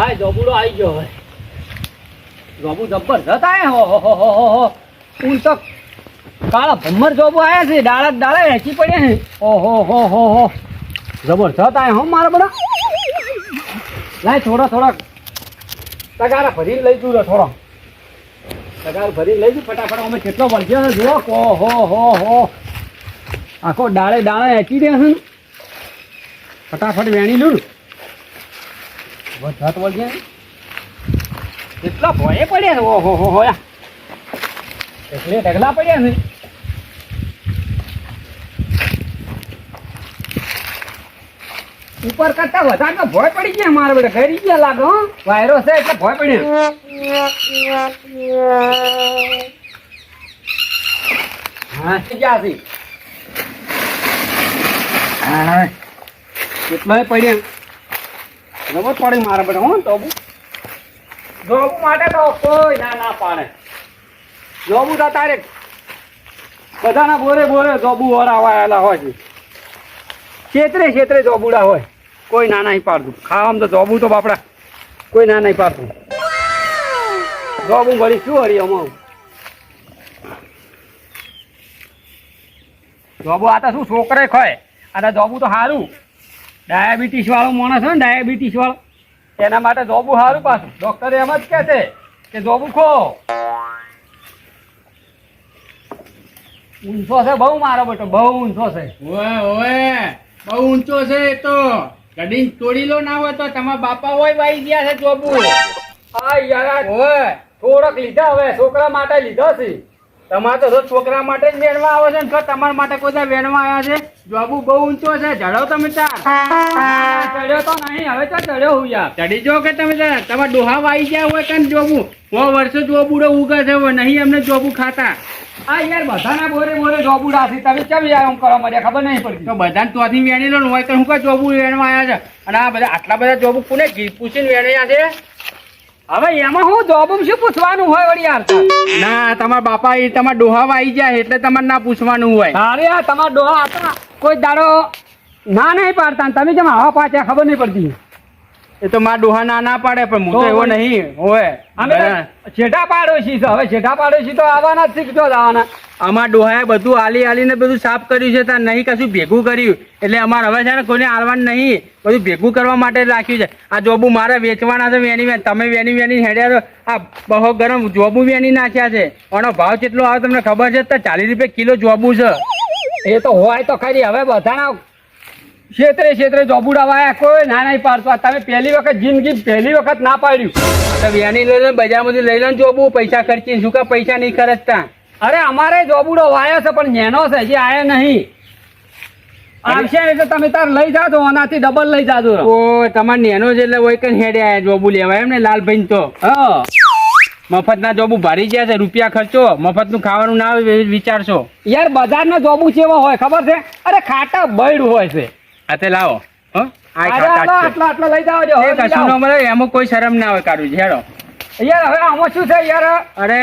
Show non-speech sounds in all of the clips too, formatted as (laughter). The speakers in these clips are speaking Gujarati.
હા જોબુડો આવી ગયો હવે. જોબુ જબરજસ્ત આયા? હો હો હો હો હો હો. તો કાળા ભમર જોબુ આયા છે ડાળા ડાળા હેચી પડ્યા છે. ઓહો હો હો હો જબરજસ્ત આયા હો મારા બડા લાય થોડા થોડા. તગારા ભરીને લઈ જુઓ થોડો. તગાર ભરીને લઈ જુ ફટાફટ. અમે કેટલો વળગ્યો છે, જુઓ. ઓ હો હો હો. આખો ડાળે ડાળે હેચી દે છે ફટાફટ વેણી લઉં વધાત વળગ્યા કેટલા ભોય પડ્યા ને? ઓહો, હો હો એટલે ઢગલા પડ્યા ને? ઉપર કરતા વધારે તો ભોય પડી ગયા મારા બેટા. ઘરી ગયા લાગે, હો. વાયરો છે એટલે ભોય પડ્યા. હા ગયા છે? કેટલાય પડ્યા. રમત પડે મારા પડે, હો તો જોબુ માટે તો કોઈ ના ના પાડે. જોબુ તો તારે બધાના બોરે બોરે જોબુ વરાવાયેલા હોય છે. ક્ષેત્રે ક્ષેત્રે જોબુડા હોય. કોઈ ના નહીં પાડતું. ખાવામાં તો જોબુ તો બાપડા, કોઈ ના નહીં પાડતું. જોબુ ભરી શું હરી અમારું જોબુ આ તો શું છોકરે ખોય? અને જોબુ તો સારું ડાયાબિટીસ વાળો માણસ હોય ને ડાયાબિટીસ વાળો. એના માટે જોબું સારું પાછું. ડોક્ટર એમ જ કહે છે કે જોબું ખો. ઊંચો છે બહુ મારો બેટો બહુ ઊંચો છે. ઓય ઓય બહુ ઊંચો છે એ તો. કદી તોડી લો ના હોય તો તમારા બાપા હોય વાઈ ગયા છે જોબું. આ યાર. ઓય. થોડોક લીધા હવે છોકરા માટે લીધો છે. તમારે તો રોજ છોકરા માટે જ વેણવા આવે છે ને તમારા માટે કોઈ વેણવા આવ્યા છે? જોબુ બહુ ઊંચો છે. ચડો તમે ચડ્યો તો નહીં હવે તો ચડ્યો હું યાર. ચડી જો કે તમે તમારા ડોહા વાઈ ગયા હોય કે જોબુ? હો વર્ષો જોબુડો ઉગે છે નહીં એમને જોબુ ખાતા. આ યાર બધાના બોરે બોરે જોબુડા છે તમે કેમ યાર એમ કરવા મળ્યા ખબર નહીં પડતી. તો બધાને ત્યાંથી વેણી લો હોય કે હું કા જોબુ વેણવા આવ્યા છે? અને આ બધા આટલા બધા જોબુ કોને પૂછીને વેણ્યા છે? હવે એમાં હું જોબમ શું પૂછવાનું હોય વળી યાર ના તમારા બાપા એ તમારા ડોહા આવી જાય એટલે તમારે ના પૂછવાનું હોય. અરે આ તમારા ડોહા હતા. કોઈ દાડો ના નહીં પાડતા તમે કેમ હવા પાછા ખબર નહીં પડતી? એ તો મારા ડોહા ના ના પાડે પણ હું તો એવો. નહીં હોય. અમે છેટા પાડોશી હવે છેટા પાડોશી તો આવવાના જ શીખજો જ આવવાના અમારા ડોહાએ બધું આલી આલીને બધું સાફ કર્યું છે, ત્યાં નહીં કશું ભેગું કર્યું. એટલે અમારે હવે છે ને કોઈને આલવાનું નહીં. બધું ભેગું કરવા માટે રાખ્યું છે. આ જોબું મારે વેચવાના છે વેની વેન તમે વેની વેની હેડ્યા આ બહુ ગરમ જોબું વેની નાખ્યા છે. આનો ભાવ કેટલો આવે તમને ખબર છે? તો ચાલીસ રૂપિયા કિલો જોબું છે. એ તો હોય તો ખરી. હવે બધાના ક્ષેત્રે ક્ષેત્રે જોબુડાવાયા કોઈ ના નહીં પાડતો. તમે પહેલી વખત જિંદગી પહેલી વખત ના પાડ્યું. તો વેની લઈ લો બજારમાંથી લઈ લો જોબું. પૈસા ખર્ચીને શું કા પૈસા નહીં ખર્ચતા. અરે અમારે જોબુડો વાયો છે પણ નેનો છે જે આયો નહીં. આવશે એટલે તમે તાર લઈ જાજો આનાથી ડબલ લઈ જાજો. ઓ તમારે નેનો જ એટલે હોય કઈ હેડે આયા જોબુ લેવા એમ ને લાલભાઈ તો. હા. મફતના જોબુ ભારી ગયા છે રૂપિયા ખર્ચો મફતનું ખાવાનું ના આવે વિચારશો. યાર બજારનો જોબુ કેવો હોય ખબર છે? અરે ખાટા બળ હોય છે. આ તે લાવો આટલા લઈ છે. કશું ન મળે એમાં કોઈ શરમ ના હોય કાઢું હેડો. યાર હવે આમાં શું છે યાર? અરે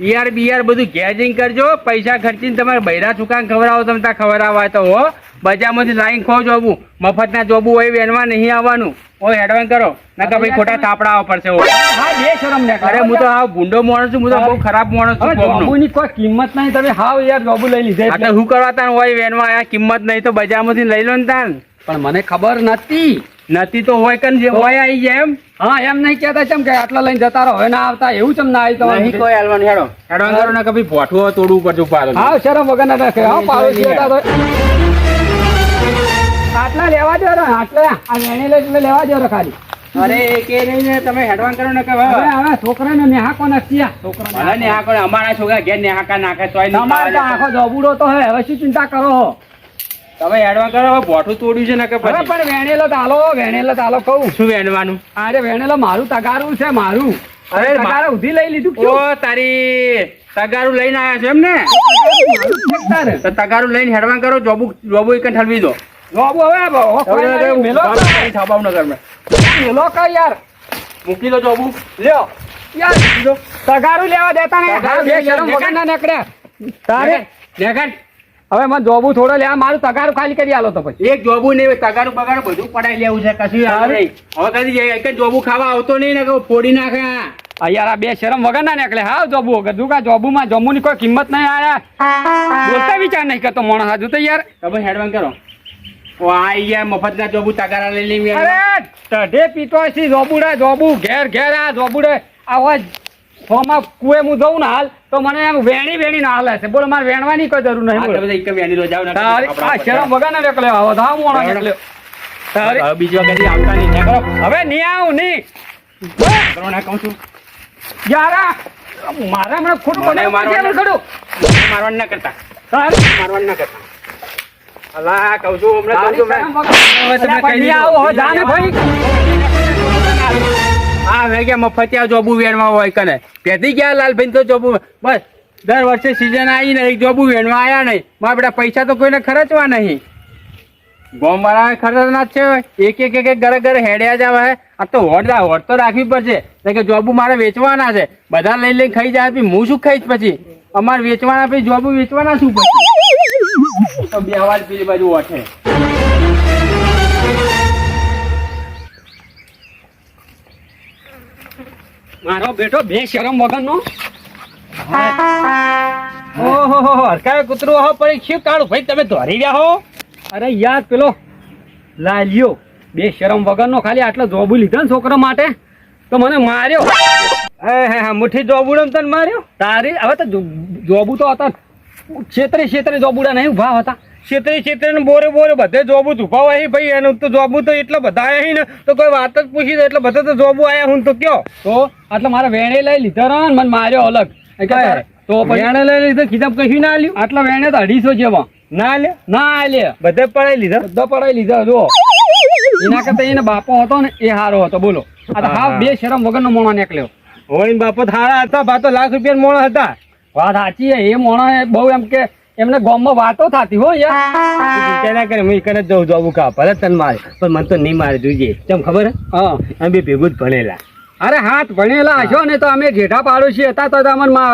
ઈયાર બિયાર બધું ગેજિંગ કરજો પૈસા ખર્ચીને તમારે બૈરા ચુકાન ખવડાવો તમે ત્યાં ખવડાવવા તો હો. બજારમાંથી લાઈન ખો જોબુ મફતના જોબુ હોય વેનમાં નહીં આવવાનું. ઓ હેડવાન કરો. નકર ભાઈ ખોટા પડશે હો. હા બે શરમ ને અરે હું તો હાવ ભૂંડો માણસ છું હું તો બહુ ખરાબ માણસ છું. જોબુની કોઈ કિંમત નહીં. તમે હાવ યાર જોબુ લઈ લીધે આ તો શું કરવા તાન હોય વેનમાં આયા કિંમત નહીં તો બજારમાંથી લઈ લો ને તાન. પણ મને ખબર નથી. નથી તો હોય કન જે હોય આવી જાય એમ? હા એમ નહીં કહેતા છે કે આટલા લઈને જતા રહો. હવે ના આવતા એવું ચમ ના આવી નહીં કોઈ હાલવાનું હેડો. હેડવાન કરો ને કભી ભોઠવો તોડવું પડશે પાડો હા શરમ વગર ના રાખે. હા પાડો તો. આટલા લેવા દો રે આટલા. આ વેણી લઈ લેવા દો રે ખાલી. અરે કે ને તમે હેડવાન કરો ને કે હવે હવે છોકરાને નેહાકો નથી આ છોકરાને ને આ કોઈ અમારા છોકરા ઘેર નેહાકા નાખે તો ખાવા આખો જબુડો તો હવે શું ચિંતા કરો. તમે હેડવાન કરો હવે ભોઠું તોડ્યું છે ને કે પછી? પણ વેણેલો તાલો વેણેલો તાલો કહું. શું વેણવાનું? અરે વેણેલો મારું તગારું છે મારું. અરે અરે ઉધી લઈ લીધું ઓ તારી તગારું લઈને આવ્યા છો એમ ને? તગારું લઈને હેડવાન કરો જોબુ જોબુ એક ઠલવી દો. જોબુ હવે કોઈ નહીં, મેલો કા યાર? મૂકી દો જોબુ. લ્યો. યાર તગારું લેવા દેતા ને તગારું બે શરમ. વગરના નીકળ્યા. તારે? દેખાડ હવે મને જોબુ થોડો લે આ મારું તગારું ખાલી કરી આલો તો પછી. એક જોબુ નહીં તગારું બગાડું બધું પડાઈ લેવું છે કશું આવે હવે કદી એક જ જોબુ ખાવા આવતો નહીં ને ફોડી નાખે યાર આ બે શરમ વગર ના નીકળે. હા જોબુ વગર. દુકા જોબુ માં જોબુ ની કોઈ કિંમત નહીં આયા. બોલતા વિચાર નહીં કરતો માણસ હાજુ તો યાર. તમે હેડવાન કરો. મફત ના જોબુ તગારા લઈ અરે ટઢે પીતો છે જોબુડા જોબુ ઘેર ઘેર આ જોબુડે. આવા ફોમાં કુએ હું જઉં ને હાલ તો મને એમ વેણી વેણી ના હાલે છે. બોલો મારે વેણવાની કોઈ જરૂર નહીં એક વેણી લો જાવ ને આ શરમ વગર ના નીકળ્યો આવો? તો હું મોણો નીકળ્યો. તારે બીજી વખત આવતા નહીં ને કરો હવે નહીં આવું નહીં. કરો ના કહું છું. યારા મારા મને ખોટું બને મારવાના- ખોટું મારવાનું ના કરતા. તારી મારવાનું ના કરતા. અલા કહું છું હમણાં કહું છું. હવે તમે કહી. આવું, હવે જા ભાઈ. આ વેગે મફતિયા જોબુ વેણવા હોય કને. પેધી ગયા લાલભાઈ તો જોબુ બસ, દર વર્ષે સિઝન આવી ને એક જોબુ વેણવા આવ્યા નહીં. મારા બેટા પૈસા તો કોઈને ખર્ચવા નહીં. ગોમ વાળા જ છે એક એક એક ઘરે ઘરે હેડ્યા જ આવે. આ તો હોડ હોડ તો રાખવી પડશે. કારણ કે જોબુ મારે વેચવાના છે. બધા લઈ લઈને ખાઈ જાય પછી હું શું ખાઈશ પછી? અમારે વેચવાના પછી જોબુ વેચવાના શું પછી? બે અવાજ પેલી બાજુ ઓઠે. મારો બેટો બે શરમ વગરનો. ઓહો હરકાય કૂતરું હો પણ શું કાળું? ભાઈ તમે ધોરી રહ્યા હો? અરે યાદ પેલો. લાલ્યો બે શરમ વગરનો ખાલી આટલો જોબુ લીધો ને છોકરા માટે. તો મને માર્યો. હે હે હા મુઠ્ઠી જોબુડમ તને માર્યો? તારી હવે તો જોબુ તો હતા. છેતરે છેતરે જોબુડા નહીં ઊભા હતા. છેતરી ક્ષેત્રે બોરે બોરે બધે જોબુ છુપાવ અહીં ભાઈ એનું તો જોબુ તો એટલા બધા આવ્યા ને તો કોઈ વાત જ પૂછી દે એટલે બધા તો જોબુ આયા હું તો કયો? તો એટલે મારે વેણે લઈ લીધા રહો ને મને માર્યો અલગ. તો વેણે લઈ લીધો ખિતાબ કશું ના લ્યું આટલા વેણે તો અઢીસો જેવા. ના લે ના લે બધે પડાઈ લીધા? બધા પડાઈ લીધા જો એના કરતા એને બાપો હતો ને એ હારો હતો બોલો. આ હાવ બે શરમ વગરનો મોણો નીકળ્યો. હોય બાપો હારા હતા બા તો લાખ રૂપિયા મોણા હતા. વાત સાચી એ મોણા બહુ એમ કે એમને ગામમાં વાતો થતી હો યાર. ના કરે હું કરે જ જઉં જોબુ કા ભલે તને મારે પણ મને તો નહીં મારે જોઈએ. કેમ ખબર? હા. અમે ભેગું જ ભણેલા. અરે હાથ ભણેલા હશો ને તો અમે જેઠા પાડોશી હતા તો તમને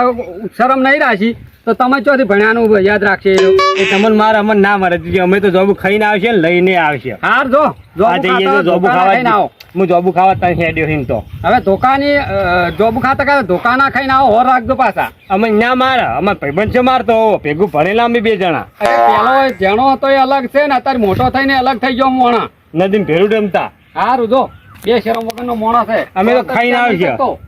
શરમ નહીં રાખી. તો તમે ચોથી ભણ્યાનું યાદ રાખશે એ તમને મારે અમને ના મારે. જોઈએ અમે તો જોબ ખાઈને આવશે ને લઈને આવશે. હાર જો. જોબુ ખાવા આવો. હું જોબુ ખાવા તને હેડ્યો હિમ તો. હવે ધોકાની જોબુ ખાતા ખાતા ધોકા ના ખાઈને આવો હોર રાખજો પાછા. અમે ના મારે અમે ભાઈબંધ છે મારતો ભેગું ભણેલા અમે બે જણા. પેલો જેણો હતો એ અલગ છે ને અત્યારે મોટો થઈને અલગ થઈ ગયો મોણા. નદીમ ભેરું રમતા હારું જો બે શરમ વગરનો મોણો છે. અમે તો ખાઈને આવ્યા. છીએ.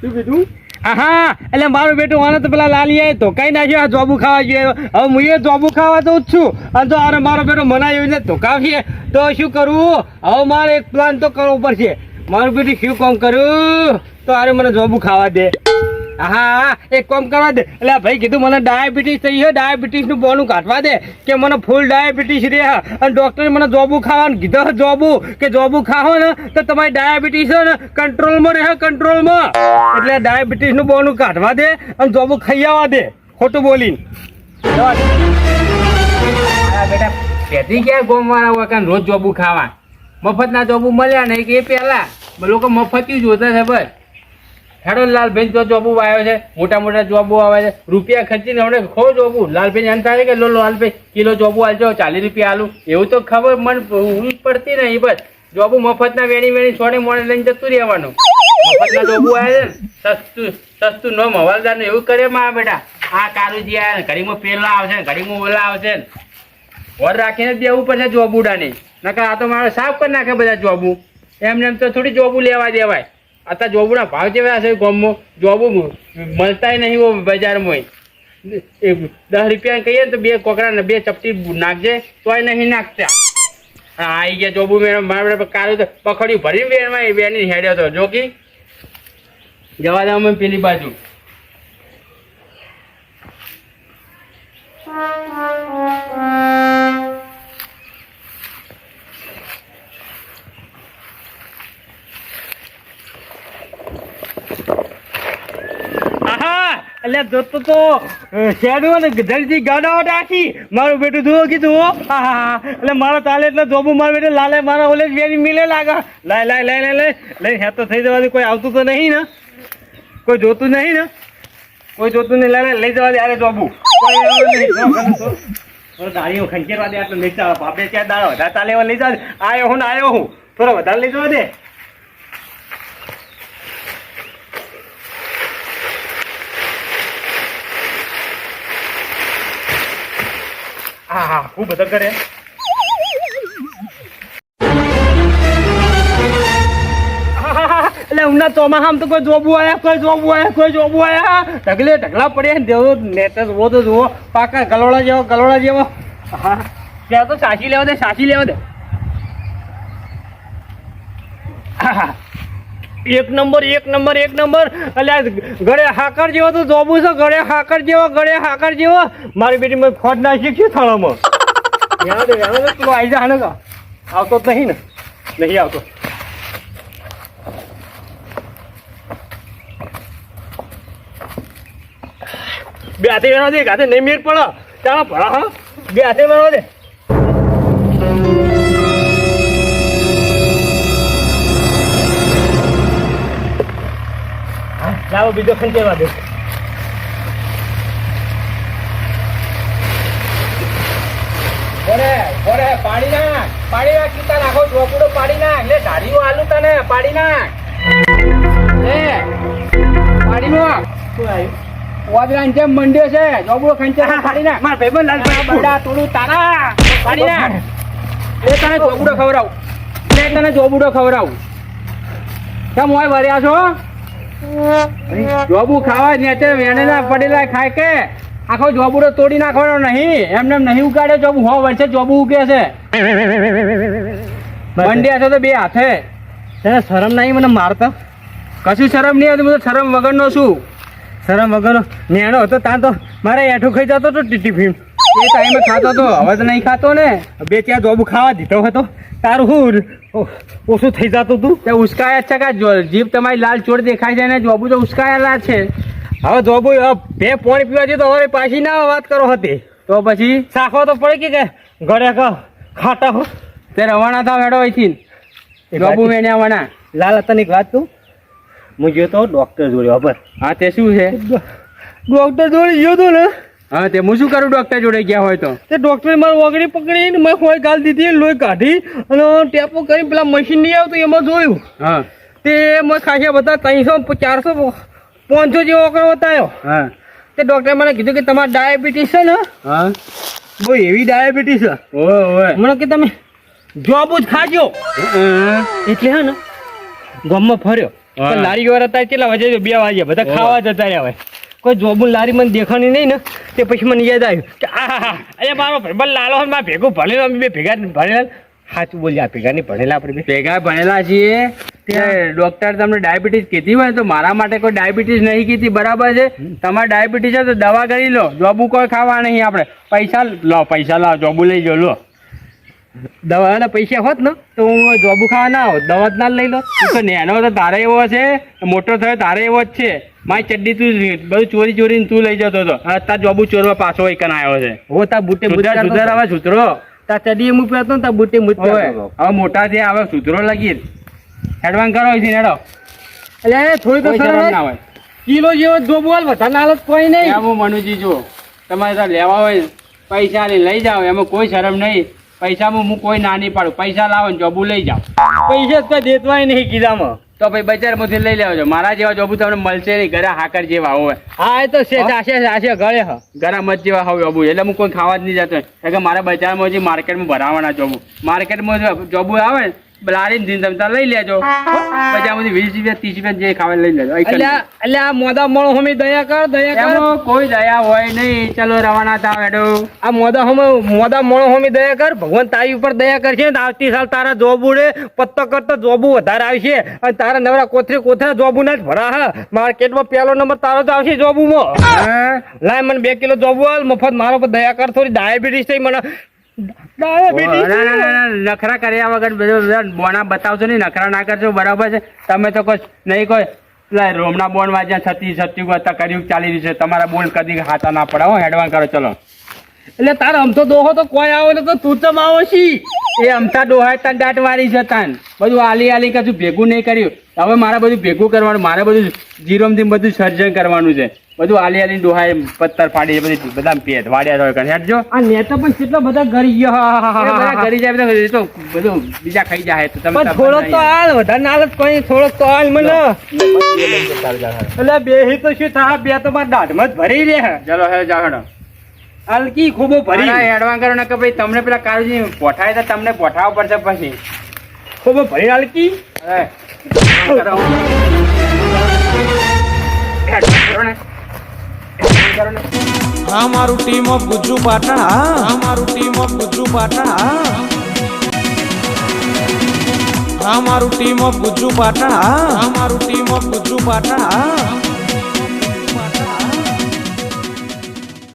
શું કીધું? હા એટલે મારું બેટું આને તો પેલા લાલી તો કઈ નાખ્યો આ જોબુ ખાવા જોઈએ હવે હું એ જોબુ ખાવા તો જ છું. અને તો અરે મારો બેટો મનાયો ને ધોકાવીએ તો શું કરવું હવે મારે એક પ્લાન તો કરવો પડશે. મારું બેટું શું કામ કરું તો અરે મને જોબુ ખાવા દે. હા એક કામ કરવા દે. એટલે ભાઈ, કીધું મને ડાયાબિટીસ થઈ છે ડાયાબિટીસનું બોનું કાઢવા દે કે મને ફૂલ ડાયાબિટીસ રહે અને ડોક્ટર મને જોબું ખાવાનું કીધું. જોબું, કે જોબું ખાઓ ને, તો તમારી ડાયાબિટીસ છે ને કંટ્રોલમાં રહે કંટ્રોલમાં એટલે ડાયાબિટીસનું બોનું કાઢવા દે અને જોબું ખાઈ આવવા દે. ખોટું બોલીને. બેટા પેથી ક્યાં ગોમ વાળા હોય રોજ જોબુ ખાવા? મફતના જોબું મળ્યા નહીં કે એ પહેલા? લોકો મફતી જોતા છે બસ. હેડો લાલભાઈ તો જોબુ આવ્યો છે, મોટા મોટા જોબુ આવે છે, રૂપિયા ખર્ચીને હમણાં ખો જોબુ. લાલભાઈ એમ થાય કે લો લાલભાઈ, કિલો જોબુ આલજો, ચાલીસ રૂપિયા આલું. એવું તો ખબર મન ઊંઘ પડતી નહીં, બસ. જોબુ મફતના વેણી વેણી છોડે મોડે લઈને જતું રહેવાનું. મફતના જોબુ આવે છે ને, સસ્તું સસ્તું નો હવાલદાર ને એવું કરે માં બેટા. આ કારુજી આવે ને, ઘડીમાં પેલા આવશે ને, ઘડીમાં ઓલા આવશે ને. વર રાખીને દેવું પડશે જોબુડાને. નકર આ તો મારે સાફ કરી નાખે બધા જોબુ. એમને એમ તો થોડી જોબુ લેવા દેવાય. અત્યારે જોબુના ભાવ કેવા છે ગામમાં? જોબુ મળતાય નહીં હો બજારમાં. દસ રૂપિયા કહીએ તો બે કોકરા બે ચપટી નાખજે, તોય નહીં નાખતા. આવી ગયા જોબુ મેં મારા કાલે તો પખડી ભરી બેનમાં એ બેની હેડ્યો તો. જો જવા દઉં મેં પેલી બાજુ. આહા (laughs) એટલે જોતો તો શેડો ને જલ્દી ગાડાઓ આખી મારું બેટું જુઓ કીધું એટલે મારો ચાલે એટલે જોબું મારું બેટું લાલે મારા ઓલે વેરી મિલે લાગે. લાય લાય લાય લાય લાય. લઈ હે તો થઈ જવાથી કોઈ આવતું તો નહીં ને? કોઈ જોતું નહીં ને? કોઈ જોતું નહીં. લે લે, લઈ જવા દે અરે જોબું. થોડો ખંચેરવા દે આટલો લઈ જાવ. બાપે ક્યાં દાડો વધારે એવા લઈ જાવ આયો હું આયો હું. થોડો વધારે લઈ જવા દે. હા હા ખૂબ બધા કરે એટલે ઉમના ચોમાસામાં તો કોઈ જોબુ આયા કોઈ જોબુ આયા કોઈ જોબુ આયા ઢગલે ઢગલા પડ્યા ને દેવો નેટ જુઓ તો જુઓ. પાકા ગલોડા જેવો ગલોડા જેવો. હા. ત્યાં તો સાચી લેવા દે સાચી લેવા દે. આહા. એક નંબર એક નંબર એક નંબર. એટલે ગળે હાકર જેવો તો જોબુ છે, ગળે હાકર જેવો, ગળે હાકર જેવો. મારી બેટી મેં ખોટ ના છે થાળામાં. આવી જા ને આવતો જ નહીં ને. નહીં આવતો. બે હાથે વેણવા દે, એક નહીં મેર પડો. ચાલો પડા હા. બે હાથે વેણવા દે. લાવો બીજો ખંચેવા દે. પાડી નાખ પાડી નાખ કીતા નાખો ચોકડો પાડી નાખ. લે ધારીઓ આલુ તને પાડી નાખ. લે પાડી નાખ. શું આવ્યું? વાદળાની જેમ મંડ્યો છે જોબડો ખંચેર પાડી નાખ. મારા ભાઈબંધ લાલભાઈ બડા તોડું તારા. પાડી નાખ. લે તને જોબડો ખવડાવું. લે તને જોબડો ખવડાવું. કેમ હોય વર્યા છો? જોબુ ખાવા નેચે વેણેલા પડેલા ખાય કે? આખો જોબુડો તોડી નાખવાનો નહીં. એમને નહીં ઉગાડે જોબુ. હો વર્ષે જોબુ ઉગે છે. મંડ્યા છો તો બે હાથે. તને શરમ નહીં મને મારતા? કશું શરમ નહીં આવતી. હું તો શરમ વગરનો છું. શરમ વગરનો? નેણો હતો ત્યાં તો મારે એઠું ખાઈ જતો હતો ટિફિન એ ટાઈમે ખાતો તો હવે તો નહીં ખાતો ને. બે ચાર જોબ ખાવા દીધો હતો. તારું શું ઓછું થઈ જતું તું. તે ઉસ્કાયા છે કા? જીભ તમારી લાલ ચોર દેખાય છે ને જોબુ તો ઉસ્કાયેલા છે. હવે જોબુ બે પોણી પીવા જતો હવે પાછી ના વાત કરો હતી. તો પછી? સાખો તો પડે કે કે ઘરે કહો ખાટા હો? તે રવાના થા મેડો અહીંથી. જોબુ બાજુ- વણા. લાલ હતા એક વાત તું હું ગયો તો ડોક્ટર જોડે ખબર હા તે શું છે? ડોક્ટર જોડે ગયો તો ને હા તે હું શું કરું ડોક્ટર જોડે ગયા હોય તો? તે ડોક્ટરે મારે ઓગળી પકડીને મેં હોય ગાલ દીધી લોહી કાઢી અને ટેપો કરીને પેલા મશીન નહીં આવતું એમાં જોયું. હા. તે મેં ખાસા બધા ત્રણસો ચારસો પાંચસો જેવો ઓગળો બતાવ્યો. હા. તે ડોક્ટરે મને કીધું કે તમારે ડાયાબિટીસ છે ને? હા. બહુ એવી ડાયાબિટીસ છે. મને કે તમે જોબ જ ખાજો. એટલે હે ને ગામમાં ફર્યો. લારી વાર હતા કેટલા વાગે બે વાગે બધા ખાવા જતા રહ્યા હોય. કોઈ જોબું લારી મને દેખાણી નહીં ને તે પછી મને યાદ આવ્યું કે આ અરે મારો ભાઈબંધ લાલો હોય, મારા ભેગું ભણેલો અમે બે ભેગા ભણેલા. સાચું બોલ્યા ભેગા નહીં ભણેલા આપણે ભેગા ભણેલા છીએ? તે ડોક્ટર તમને ડાયાબિટીસ કીધી હોય તો મારા માટે કોઈ ડાયાબિટીસ નહીં કીધી બરાબર છે? તમારે ડાયાબિટીસ છે તો દવા કરી લો જોબુ કોઈ ખાવા નહીં આપણે. પૈસા લો પૈસા લાવો જોબુ લઈ જો લો. દવાના પૈસા હોત ને તો હું જોબુ ખાવા ના હોત. દવા જ ના લઈ લો. તું તો નેનો તો તારે એવો છે મોટો થયો તારે એવો જ છે. મારી ચડ્ડી તું બધું ચોરી ચોરીને તું લઈ જતો હતો. તાર જોબુ ચોરવા પાછો એક આવ્યો છે. હો તાર બુટે સુધર સુધર હવે સુધરો તા. ચડી હું પહેરતો ને બુટે હવે મોટા છે હવે સુધરો લગી એડવાન્સ કરો છે હેડો. એટલે થોડી તો ના હોય. કિલો જેવો જોબુ હાલ વધારે હાલત કોઈ નહીં. હું મનુજી જો તમારે લેવા હોય પૈસા લઈ જાઓ. એમાં કોઈ શરમ નહીં. પૈસામાં હું કોઈ ના નહીં પાડું. પૈસા લાવો ને જોબુ લઈ જાઓ. પૈસા જ કોઈ દેતવાય નહીં કીધામાં. તો ભાઈ બજારમાંથી લઈ લેવા છો મારા જેવા જોબુ તમને મળશે નહીં. ઘરે હાકર જેવા હોય. હા એ તો છે આશે આશે ગળે હ. ઘરા મત જેવા હોય જોબુ. એટલે હું કોઈ ખાવા જ નહીં જતો. કે મારા બજારમાં જે માર્કેટમાં ભરાવાના જોબુ. માર્કેટમાં જોબુ આવે ને લારીને જીન તમે લઈ લેજો. બજારમાંથી વીસ રૂપિયા ત્રીસ રૂપિયા જે ખાવા લઈ લેજો. એટલે આ મોદા મોણો હમી દયા કર દયા કર. કોઈ દયા હોય નહીં. ચલો રવાના થાવ હેડો. આ મોદા હમે મોદા મોણો હમી દયા કર. ભગવાન તારી ઉપર દયા કરશે ને આવતી સાલ તારા જોબ રે. પત્તો કરતો જોબુ વધારે આવશે. અને તારા નવરા કોથરી કોથરા જોબુ ના જ ભરા હા. માર્કેટમાં પહેલો નંબર તારો તો આવશે જોબુમાં. હા. લાય મને બે કિલો જોબુ હાલ મફત મારો પર દયા કર. થોડી ડાયાબિટીસ થઈ મને. નખરા કર્યા વગર બધું બોના બતાવશો નહીં નખરા ના કરશો બરાબર છે? તમે તો કોઈ નહીં કોઈ રોમના બોન વાંચ્યા છતી છત્રીસ વત્તા કર્યું ચાલી રહ્યું છે. તમારા બોન કદી હાથા ના પડાવો હેડવાન કરો ચલો. એટલે તાર અમથો દોહો તો કોઈ આવો ને તો તું ચમ આવો છી એ અમથા ડોહાય તન દાટ વાળી છે તાન. બધું આલી આલી કશું ભેગું નહીં કર્યું. હવે મારે બધું ભેગું કરવાનું મારે બધું જીરોમથી બધું સર્જન કરવાનું છે. બધું આલી આલી ડોહાએ પથ્થર ફાડી બધી બધા પેટ વાડ્યા હોય કરે હેડજો. આ નેતા પણ કેટલા બધા ગરી ગયા. ઘરી જાય બધા તો બધું બીજા ખાઈ જાય તો તમે થોડો તો હાલ વધારે ના કોઈ થોડો તો હાલ મને. એટલે બે તો શું થાય બે તો મારા દાઢમાં જ ભરી રે ચલો હે જાગડો હલકી ખૂબ ભરી. એડવાન કરો ને કે ભાઈ તમને પેલા કાળજી પોઠાય તો તમને પોઠાવવા પડશે પછી. ખૂબ ભરી હલકી. હા, મારું ટીમ ઓફ ગુજ્જુ પાટણ. હા ટીમ ઓફ ગુજ્જુ પાટણ. હા, મારું ટીમ ઓફ ગુજ્જુ પાટણ. હા ટીમ ઓફ ગુજ્જુ પાટણ.